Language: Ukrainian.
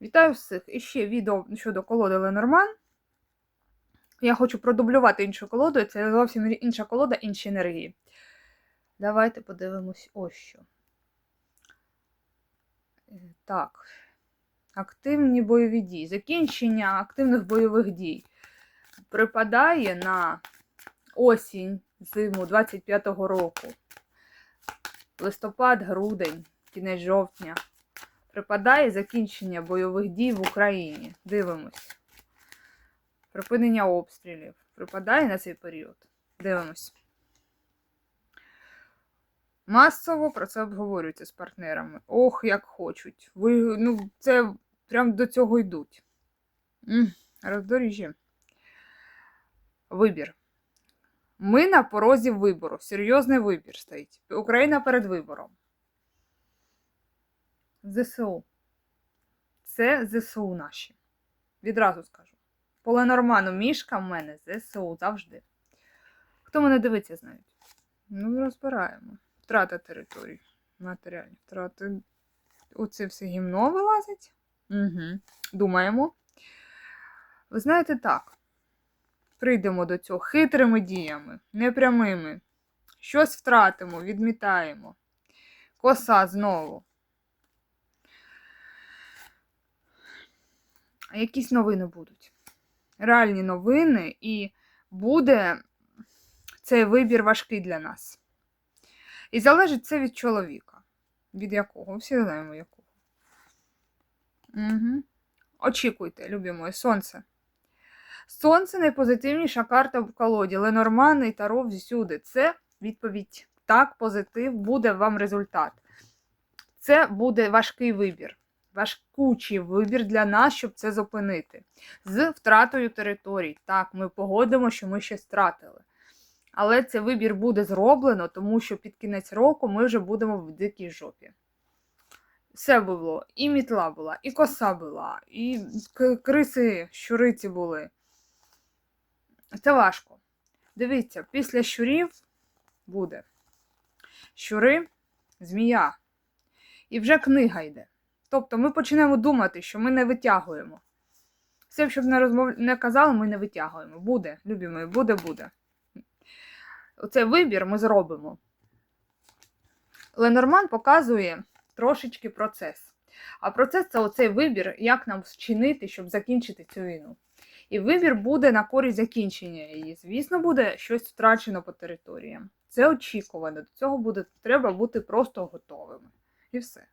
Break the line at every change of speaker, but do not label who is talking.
Вітаю всіх! І ще відео щодо колоди Ленорман. Я хочу продублювати іншу колоду, це зовсім інша колода, інші енергії. Давайте подивимось ось що. Е, Так. Активні бойові дії. Закінчення активних бойових дій припадає на осінь, зиму 25-го року. Листопад, грудень, кінець жовтня. Припадає закінчення бойових дій в Україні. Дивимось. Припинення обстрілів. Припадає на цей період. Дивимось. Масово про це обговорюється з партнерами. Ох, як хочуть. Ви, ну, це прям до цього йдуть. Роздоріжжя. Вибір. Ми на порозі вибору. Серйозний вибір стоїть. Україна перед вибором. ЗСУ. Це ЗСУ наші. Відразу скажу. По Ленорману мішка в мене ЗСУ завжди. Хто мене дивиться, знають. Ну, розбираємо. Втрата територій. Матеріальні втрати. Оце все гімно вилазить. Угу. Думаємо. Ви знаєте, так. Прийдемо до цього хитрими діями, непрямими. Щось втратимо, відмітаємо. Коса знову. Якісь новини будуть. Реальні новини, і буде цей вибір важкий для нас. І залежить це від чоловіка. Від якого? Всі знаємо якого. Угу. Очікуйте, любі мої, сонце. Сонце найпозитивніша карта в колоді. Ленорман і Таро всюди. Це відповідь. Так, позитив, буде вам результат. Це буде важкий вибір. Важкучий вибір для нас, щоб це зупинити. З втратою територій. Так, ми погодимо, що ми щось втратили. Але цей вибір буде зроблено, тому що під кінець року ми вже будемо в дикій жопі. Все було. І мітла була, і коса була, і криси, щуриці були. Це важко. Дивіться, після щурів буде щури, змія. І вже книга йде. Тобто ми почнемо думати, що ми не витягуємо. Все, щоб не розмов... не казали, ми не витягуємо. Буде, любі мої, буде, буде. Оцей вибір ми зробимо. Ленорман показує трошечки процес. А процес це оцей вибір, як нам вчинити, щоб закінчити цю війну. І вибір буде на користь закінчення її. Звісно, буде щось втрачено по територіям. Це очікувано. До цього буде треба бути просто готовими. І все.